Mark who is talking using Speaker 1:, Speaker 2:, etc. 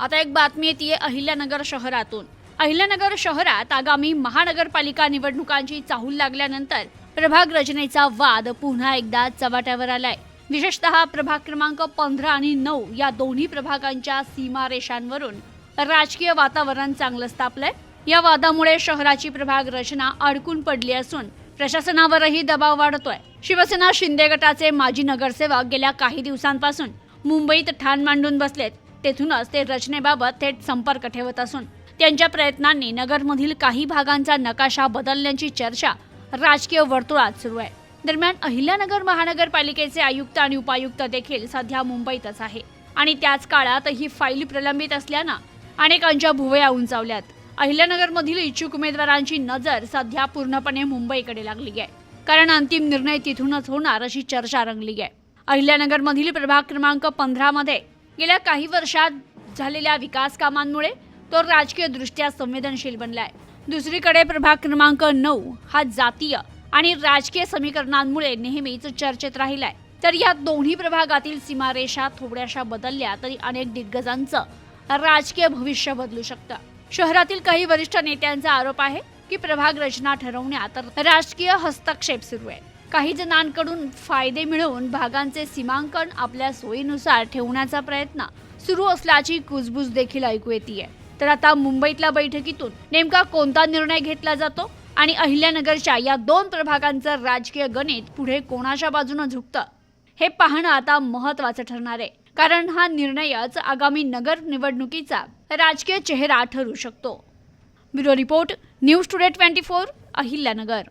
Speaker 1: आता एक बातमी येते अहिल्यानगर शहरातून. अहिल्यानगर शहरात आगामी महानगरपालिका निवडणुकांची चाहूल लागल्यानंतर प्रभाग रचनेचा वाद पुन्हा एकदा चव्हाट्यावर आलाय. विशेषतः प्रभाग क्रमांक पंधरा आणि नऊ या दोन्ही प्रभागांच्या सीमारेषांवरून राजकीय वातावरण चांगलंच तापलंय या वादामुळे शहराची प्रभाग रचना अडकून पडली असून प्रशासनावरही दबाव वाढतोय. शिवसेना शिंदे गटाचे माजी नगरसेवक गेल्या काही दिवसांपासून मुंबईत ठाण मांडून बसलेत. तेथूनच ते रचनेबाबत थेट संपर्क ठेवत असून त्यांच्या प्रयत्नांनी नगरमधील काही भागांचा नकाशा बदलण्याची चर्चा राजकीय वर्तुळात सुरू आहे. दरम्यान अहिल्यानगर महानगरपालिकेचे आयुक्त आणि उपायुक्त देखील सध्या मुंबईतच आहे आणि त्याच काळात ही फाईल प्रलंबित असल्यानं अनेकांच्या भुवया उंचावल्यात. अहिल्यानगरमधील इच्छुक उमेदवारांची नजर सध्या पूर्णपणे मुंबईकडे लागली आहे. कारण अंतिम निर्णय तिथूनच होणार अशी चर्चा रंगली आहे. अहिल्यानगरमधील प्रभाग क्रमांक पंधरामध्ये गेल्या काही वर्षात झालेल्या विकास कामांमुळे तो राजकीयदृष्ट्या संवेदनशील बनलाय. दुसरीकडे प्रभाग क्रमांक नऊ हा जातीय आणि राजकीय समीकरणांमुळे नेहमीच चर्चेत राहिलाय. तर या दोन्ही प्रभागातील सीमारेषा थोड्याशा बदलल्या तरी अनेक दिग्गजांचं राजकीय भविष्य बदलू शकतं. शहरातील काही वरिष्ठ नेत्यांचा आरोप आहे की प्रभाग रचना ठरवण्यात राजकीय हस्तक्षेप सुरू आहे. काही जणांकडून फायदे मिळवून भागांचे सीमांकन आपल्या सोयीनुसार ठेवण्याचा प्रयत्न सुरू असल्याची कुजबूज देखील ऐकू येते तर आता मुंबईतल्या बैठकीतून नेमका कोणता निर्णय घेतला जातो? आणि अहिल्यानगरच्या या दोन प्रभागांचं राजकीय गणित पुढे कोणाच्या बाजूनं झुकतं? हे पाहणं आता महत्वाचं ठरणार आहे. कारण हा निर्णयच आगामी नगर निवडणुकीचा राजकीय चेहरा ठरू शकतो. Bureau report news today twenty four Ahilyanagar.